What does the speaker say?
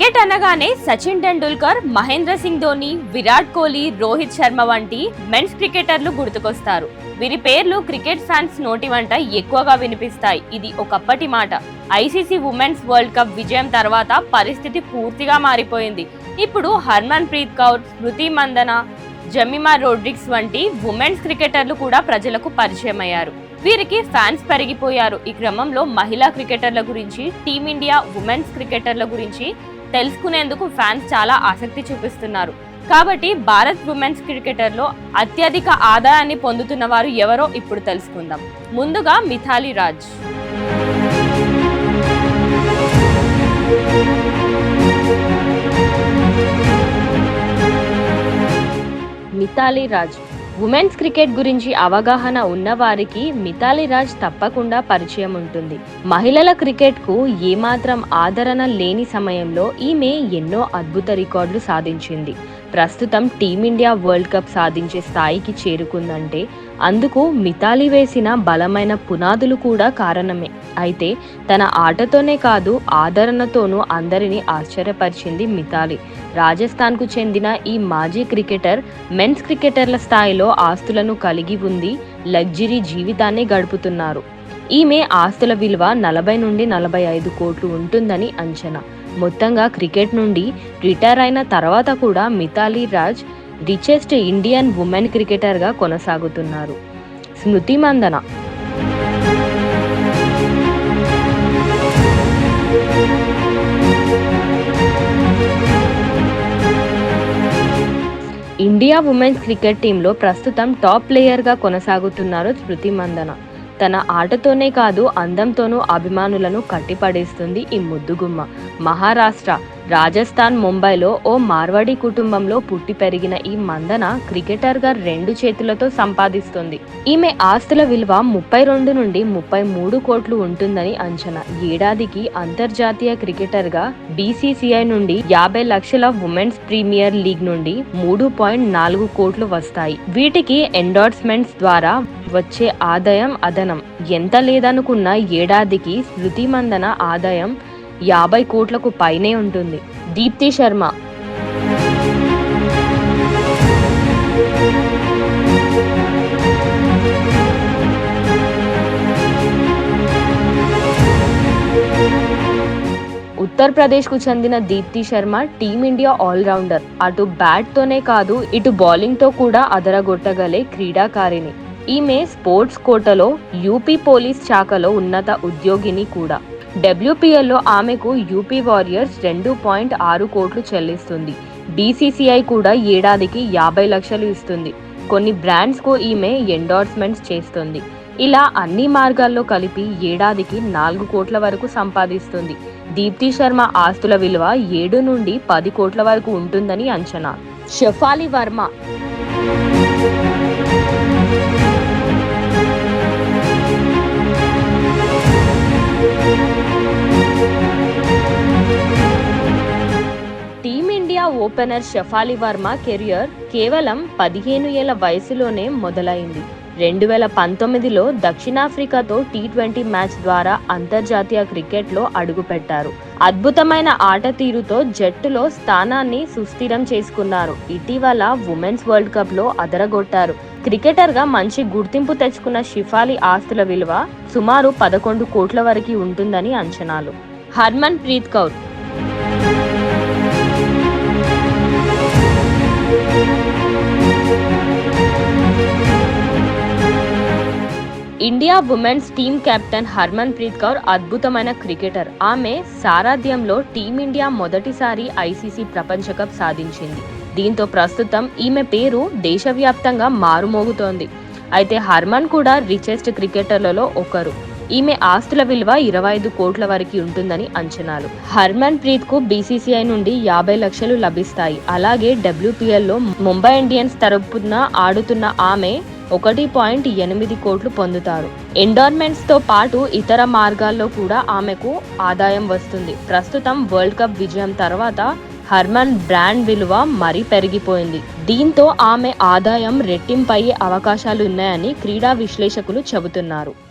Cricket అనగానే సచిన్ టెండూల్కర్ మహేంద్ర సింగ్ ధోని విరాట్ కోహ్లీ రోహిత్ శర్మ వంటి men's క్రికెటర్లు గుర్తుకొస్తారు. వీరి పేర్లు క్రికెట్ ఫ్యాన్స్ నోటి వంట ఎక్కువగా వినిపిస్తాయి. ఇది ఒకప్పటి మాట. ఐసీసీ ఉమెన్స్ వరల్డ్ కప్ విజయం తర్వాత పరిస్థితి పూర్తిగా మారిపోయింది. ఇప్పుడు హర్మన్ ప్రీత్ కౌర్ స్మృతి మందన జమిమా రోడ్రిక్స్ వంటి ఉమెన్స్ క్రికెటర్లు కూడా ప్రజలకు పరిచయం అయ్యారు. వీరికి ఫ్యాన్స్ పెరిగిపోయారు. ఈ క్రమంలో మహిళా క్రికెటర్ల గురించి టీమిండియా ఉమెన్స్ క్రికెటర్ల గురించి తెలుసుకునేందుకు ఫ్యాన్స్ చాలా ఆసక్తి చూపిస్తున్నారు. కాబట్టి భారత్ ఉమెన్స్ క్రికెటర్లో అత్యధిక ఆదాయాన్ని పొందుతున్న వారు ఎవరో ఇప్పుడు తెలుసుకుందాం. ముందుగా మిథాలి రాజ్. మిథాలి రాజ్. ఉమెన్స్ క్రికెట్ గురించి అవగాహన ఉన్నవారికి మిథాలి రాజ్ తప్పకుండా పరిచయం ఉంటుంది. మహిళల క్రికెట్కు ఏమాత్రం ఆదరణ లేని సమయంలో ఈమె ఎన్నో అద్భుత రికార్డులు సాధించింది. ప్రస్తుతం టీమిండియా వరల్డ్ కప్ సాధించే స్థాయికి చేరుకుందంటే అందుకు మిథాలి వేసిన బలమైన పునాదులు కూడా కారణమే. అయితే తన ఆటతోనే కాదు ఆదరణతోనూ అందరినీ ఆశ్చర్యపరిచింది మిథాలి రాజస్థాన్కు చెందిన ఈ మాజీ క్రికెటర్ మెన్స్ క్రికెటర్ల స్థాయిలో ఆస్తులను కలిగి ఉంది లగ్జరీ జీవితాన్ని గడుపుతున్నారు. ఈమె ఆస్తుల విలువ నలభై నుండి నలభై ఐదు కోట్లు ఉంటుందని అంచనా. మొత్తంగా క్రికెట్ నుండి రిటైర్ అయిన తర్వాత కూడా Mithali Raj richest Indian women క్రికెటర్గా కొనసాగుతున్నారు. Smriti Mandhana. India women's cricket టీంలో ప్రస్తుతం టాప్ ప్లేయర్గా కొనసాగుతున్నారు స్మృతి మందన. తన ఆటతోనే కాదు అందంతోనూ అభిమానులను కట్టిపడేస్తుంది ఈ ముద్దుగుమ్మ. మహారాష్ట్ర రాజస్థాన్ ముంబైలో ఓ మార్వాడి కుటుంబంలో పుట్టి పెరిగిన ఈ మందన క్రికెటర్గా రెండు చేతులతో సంపాదిస్తుంది. ఈమె ఆస్తుల విలువ ముప్పై రెండు నుండి ముప్పై మూడు కోట్లు ఉంటుందని అంచనా. ఏడాదికి అంతర్జాతీయ క్రికెటర్గా బీసీసీఐ నుండి యాభై లక్షల ఉమెన్స్ ప్రీమియర్ లీగ్ నుండి మూడు పాయింట్ నాలుగు కోట్లు వస్తాయి. వీటికి ఎండార్స్మెంట్స్ ద్వారా వచ్చే ఆదాయం అదనం. ఎంత లేదనుకున్న ఏడాదికి స్మృతి మందన ఆదాయం యాభై కోట్లకు పైనే ఉంటుంది. దీప్తి శర్మ. ఉత్తరప్రదేశ్కు చెందిన దీప్తి శర్మ టీమిండియా ఆల్రౌండర్. అటు బ్యాట్తోనే కాదు ఇటు బౌలింగ్తో కూడా అదరగొట్టగలే క్రీడాకారిణి. ఈమె స్పోర్ట్స్ కోటలో యూపీ పోలీస్ శాఖలో ఉన్నత ఉద్యోగిని కూడా. డబ్ల్యూపీఎల్లో ఆమెకు యూపీ వారియర్స్ రెండు పాయింట్ ఆరు కోట్లు చెల్లిస్తుంది. బీసీసీఐ కూడా ఏడాదికి యాభై లక్షలు ఇస్తుంది. కొన్ని బ్రాండ్స్కు ఈమె ఎండార్స్మెంట్స్ చేస్తుంది. ఇలా అన్ని మార్గాల్లో కలిపి ఏడాదికి నాలుగు కోట్ల వరకు సంపాదిస్తుంది. దీప్తి శర్మ ఆస్తుల విలువ ఏడు నుండి పది కోట్ల వరకు ఉంటుందని అంచనా. Shafali Verma team India opener Shafali Verma career కేవలం పదిహేను ఏళ్ళ వయసులోనే మొదలైంది. రెండు వేల పంతొమ్మిదిలో దక్షిణాఫ్రికాతో టీ ట్వంటీ మ్యాచ్ ద్వారా అంతర్జాతీయ క్రికెట్లో అడుగుపెట్టారు. అద్భుతమైన ఆట తీరుతో జట్టులో స్థానాన్ని సుస్థిరం చేసుకున్నారు. ఇటీవల ఉమెన్స్ వరల్డ్ కప్లో అదరగొట్టారు. క్రికెటర్గా మంచి గుర్తింపు తెచ్చుకున్న షిఫాలి ఆస్తుల విలువ సుమారు పదకొండు కోట్ల వరకు ఉంటుందని అంచనాలు. Harmanpreet Kaur. India women's team captain Harmanpreet Kaur అద్భుతమైన క్రికెటర్. ఆమె సారథ్యంలో టీమిండియా మొదటిసారి ఐసీసీ ప్రపంచ కప్ సాధించింది. దీంతో ప్రస్తుతం ఈమె పేరు దేశవ్యాప్తంగా మారుమోగుతోంది. అయితే హర్మన్ కూడా రిచెస్ట్ క్రికెటర్లలో ఒకరు. ఈమె ఆస్తుల విలువ ఇరవై ఐదు కోట్ల వరకు ఉంటుందని అంచనాలు. హర్మన్ ప్రీత్కు బీసీసీఐ నుండి యాభై లక్షలు లభిస్తాయి. అలాగే డబ్ల్యూపీఎల్లో ముంబై ఇండియన్స్ తరపున ఆడుతున్న ఆమె ఒకటి పాయింట్ ఎనిమిది కోట్లు పొందుతారు. ఎండోర్మెంట్స్తో పాటు ఇతర మార్గాల్లో కూడా ఆమెకు ఆదాయం వస్తుంది. ప్రస్తుతం వరల్డ్ కప్ విజయం తర్వాత హర్మన్ బ్రాండ్ విలువ మరీ పెరిగిపోయింది. దీంతో ఆమె ఆదాయం రెట్టింపయ్యే అవకాశాలు ఉన్నాయని క్రీడా విశ్లేషకులు చెబుతున్నారు.